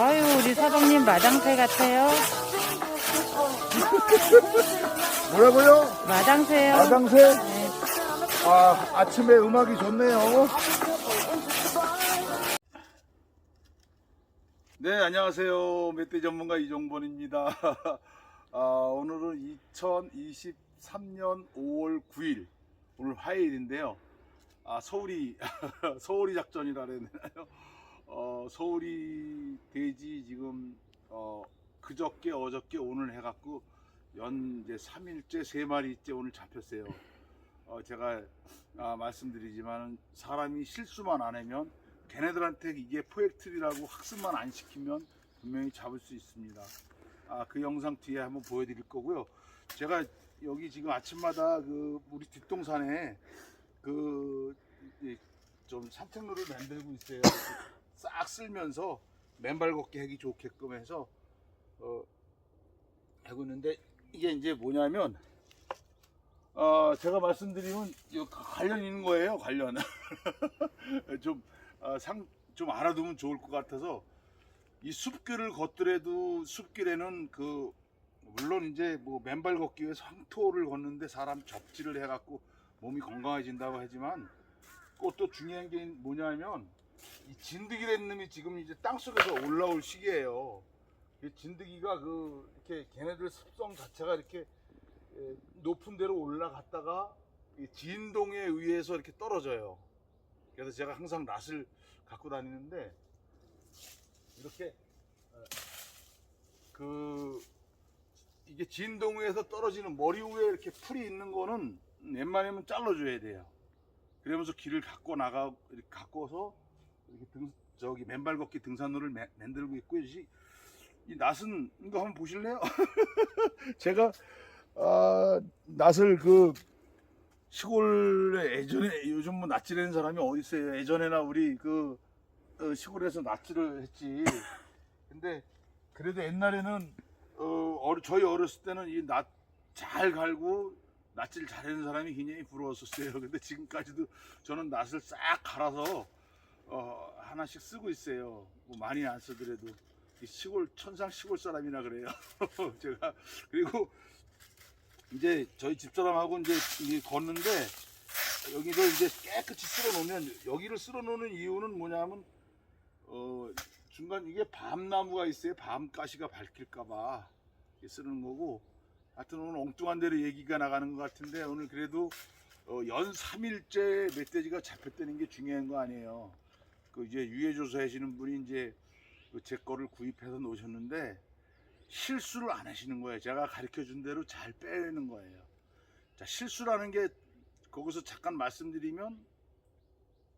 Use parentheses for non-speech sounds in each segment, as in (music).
아유, 우리 사장님 마당새 같아요. (laughs) 뭐라고요? 마당새요. 마당새? 네. 아, 아침에 음악이 좋네요. 네, 안녕하세요. 멧돼 전문가 이종범입니다. (laughs) 아, 오늘은 2023년 5월 9일, 오늘 화요일인데요. 아, 서울이, (laughs) 서울이 작전이라 그랬나요? 어, 서울이 돼지 지금, 어, 그저께, 어저께, 오늘 해갖고 연 이제 3일째, 3마리째 오늘 잡혔어요. 어, 제가 아, 말씀드리지만 사람이 실수만 안 하면 걔네들한테 이게 포획틀이라고 학습만 안 시키면 분명히 잡을 수 있습니다. 아, 그 영상 뒤에 한번 보여드릴 거고요. 제가 여기 지금 아침마다 그 우리 뒷동산에 그 좀 산책로를 만들고 있어요. 싹 쓸면서 맨발 걷기 하기 좋게끔 해서 어, 하고 있는데 이게 이제 뭐냐면 어, 제가 말씀드리면 관련 있는 거예요, 관련. (laughs) 좀, 어, 상, 좀 알아두면 좋을 것 같아서 이 숲길을 걷더라도 숲길에는 그, 물론 이제 뭐 맨발 걷기 위해서 황토를 걷는데 사람 접지를 해갖고 몸이 건강해진다고 하지만 꼭또 중요한 게 뭐냐면 이 진드기라는 놈이 지금 이제 땅 속에서 올라올 시기예요. 이 진드기가 그 이렇게 걔네들 습성 자체가 이렇게 예, 높은 데로 올라갔다가 이 진동에 의해서 이렇게 떨어져요. 그래서 제가 항상 낫을 갖고 다니는데 이렇게 어, 그 이게 진동에서 떨어지는 머리 위에 이렇게 풀이 있는 거는 웬만하면 잘라줘야 돼요. 그러면서 길을 갖고 나가 갖고서 이렇게 등 저기 맨발 걷기 등산로를 매- 만들고 있고 이, 이 낫은 이거 한번 보실래요? (laughs) 제가 아, 낫을 그 시골에 예전에 요즘 뭐 낫질하는 사람이 어디 있어요? 예전에나 우리 그 어, 시골에서 낫질을 했지. 근데 그래도 옛날에는 어, 저희 어렸을 때는 이 낫 잘 갈고 낫질 잘하는 사람이 굉장히 부러웠었어요. (laughs) 근데 지금까지도 저는 낫을 싹 갈아서 어, 하나씩 쓰고 있어요. 뭐 많이 안 쓰더라도 이 시골 천상 시골 사람이라 그래요. (laughs) 제가 그리고 이제 저희 집사람하고 이제 이 걷는데 여기를 이제 깨끗이 쓸어 놓으면 여기를 쓸어 놓는 이유는 뭐냐면 어 중간 이게 밤나무가 있어요. 밤가시가 밝힐까봐 쓰는 거고 하여튼 오늘 엉뚱한 데로 얘기가 나가는 것 같은데 오늘 그래도 어, 연 3일째 멧돼지가 잡혔다는 게 중요한 거 아니에요. 그 이제 유해 조사 하시는 분이 이제 그제 거를 구입해서 놓으셨는데 실수를 안 하시는 거예요. 제가 가르쳐 준 대로 잘 빼는 거예요. 자, 실수라는 게 거기서 잠깐 말씀드리면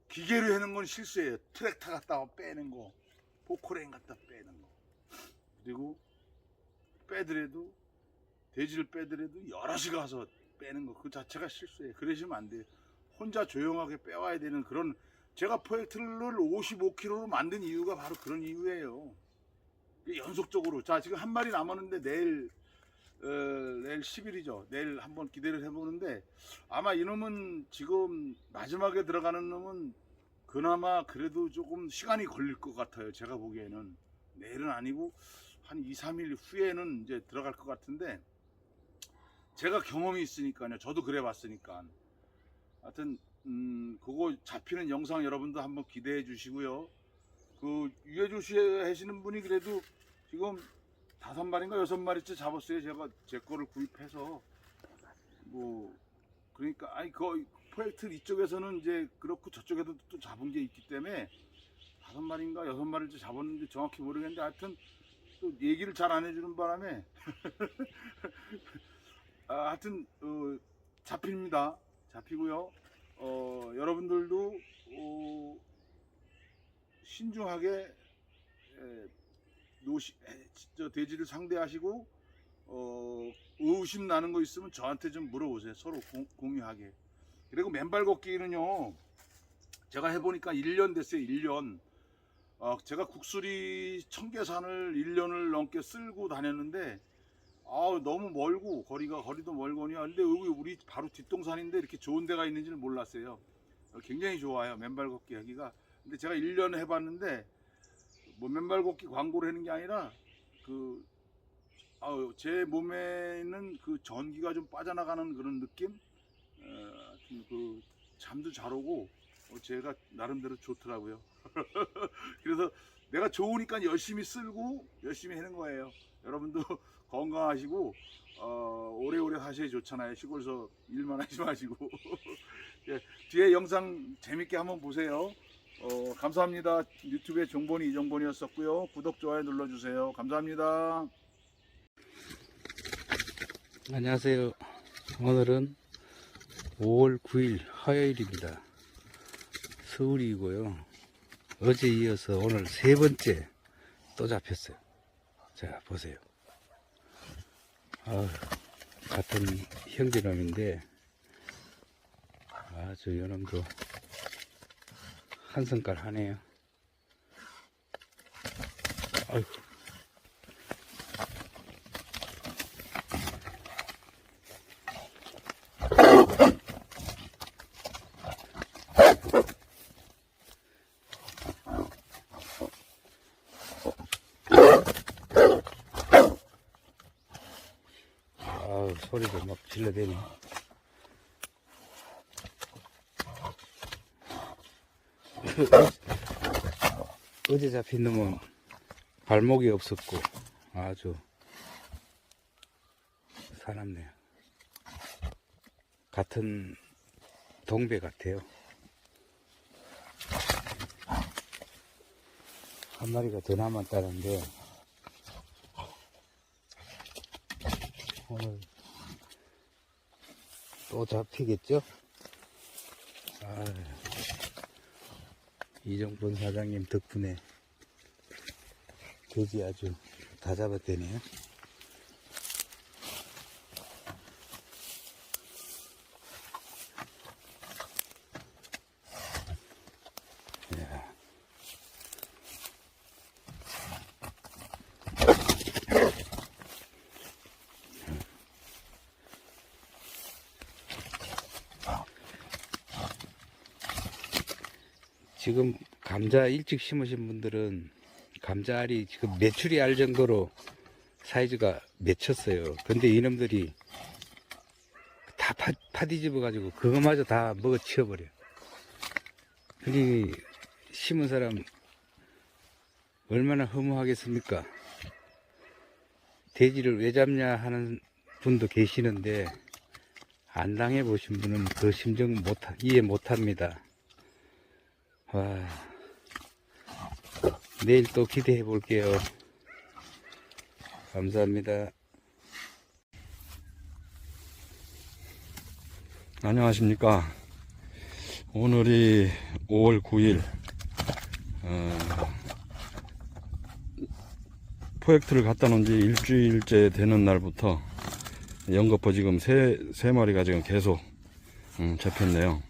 기계로 하는 건 실수예요. 트랙터 갖다가 빼는 거, 포크레인 갖다 빼는 거. 그리고 빼더라도 돼지를 빼더라도 여럿이 가서 빼는 거 그 자체가 실수예요. 그러시면 안 돼요. 혼자 조용하게 빼와야 되는 그런 제가 포획트를 55kg로 만든 이유가 바로 그런 이유예요. 연속적으로 자 지금 한 마리 남았는데 내일 어, 내일 10일이죠. 내일 한번 기대를 해보는데 아마 이놈은 지금 마지막에 들어가는 놈은 그나마 그래도 조금 시간이 걸릴 것 같아요. 제가 보기에는 내일은 아니고 한 2, 3일 후에는 이제 들어갈 것 같은데 제가 경험이 있으니까요. 저도 그래 봤으니까. 하여튼 음, 그거 잡히는 영상 여러분도 한번 기대해 주시고요. 그 유해조시 하시는 분이 그래도 지금 다섯 마리인가 여섯 마리째 잡았어요. 제가 제 거를 구입해서 뭐 그러니까 아니 그 프로젝트 이쪽에서는 이제 그렇고 저쪽에도 또 잡은 게 있기 때문에 다섯 마리인가 여섯 마리째 잡았는데 정확히 모르겠는데 하여튼 또 얘기를 잘 안 해주는 바람에 (laughs) 아, 하여튼 어, 잡힙니다. 잡히고요. 어, 여러분들도 어, 신중하게 에, 노시, 에, 저 돼지를 상대하시고 어, 의심 나는 거 있으면 저한테 좀 물어보세요. 서로 공, 공유하게. 그리고 맨발 걷기는요. 제가 해보니까 1년 됐어요. 1년. 어, 제가 국수리 청계산을 1년을 넘게 쓸고 다녔는데 아 너무 멀고 거리가 거리도 멀거니와 근데 여기 우리 바로 뒷동산인데 이렇게 좋은 데가 있는지는 몰랐어요. 어, 굉장히 좋아요. 맨발 걷기 하기가. 근데 제가 1년 해봤는데 뭐 맨발 걷기 광고를 하는 게 아니라 그 아우 제 몸에는 그 전기가 좀 빠져나가는 그런 느낌 어, 좀그 잠도 잘 오고 어, 제가 나름대로 좋더라고요 (laughs) 그래서 내가 좋으니까 열심히 쓸고 열심히 하는 거예요 여러분도 (laughs) 건강하시고 어, 오래오래 사셔야 좋잖아요 시골에서 일만 (laughs) 하지 마시고 (laughs) 예, 뒤에 영상 재밌게 한번 보세요 어, 감사합니다. 유튜브의 정본이 이정본이었었고요. 구독, 좋아요 눌러주세요. 감사합니다. 안녕하세요. 오늘은 5월 9일 화요일입니다. 서울이고요. 어제 이어서 오늘 세 번째 또 잡혔어요. 자, 보세요. 아, 같은 형제놈인데 아주 요놈도 한 성깔 하네요. 아이고. 아우 소리도 막 질러대네 (laughs) 어제 잡힌 놈은 발목이 없었고 아주 사납네요 같은 동배 같아요. 한 마리가 더 남았다는데 오늘 또 잡히겠죠? 아, 이정본 사장님 덕분에 돼지 아주 다 잡았대네요. 지금 감자 일찍 심으신 분들은 감자알이 지금 매출이 알 정도로 사이즈가 맺혔어요. 근데 이놈들이 다 파, 파뒤집어 가지고 그거마저 다 먹어 치워버려. 그니 심은 사람 얼마나 허무하겠습니까? 돼지를 왜 잡냐 하는 분도 계시는데 안 당해 보신 분은 그 심정 못 이해 못 합니다. 와, 내일 또 기대해 볼게요. 감사합니다. 안녕하십니까. 오늘이 5월 9일, 어, 포획트를 갖다 놓은 지 일주일째 되는 날부터 연거포 지금 세, 세 마리가 지금 계속 음, 잡혔네요.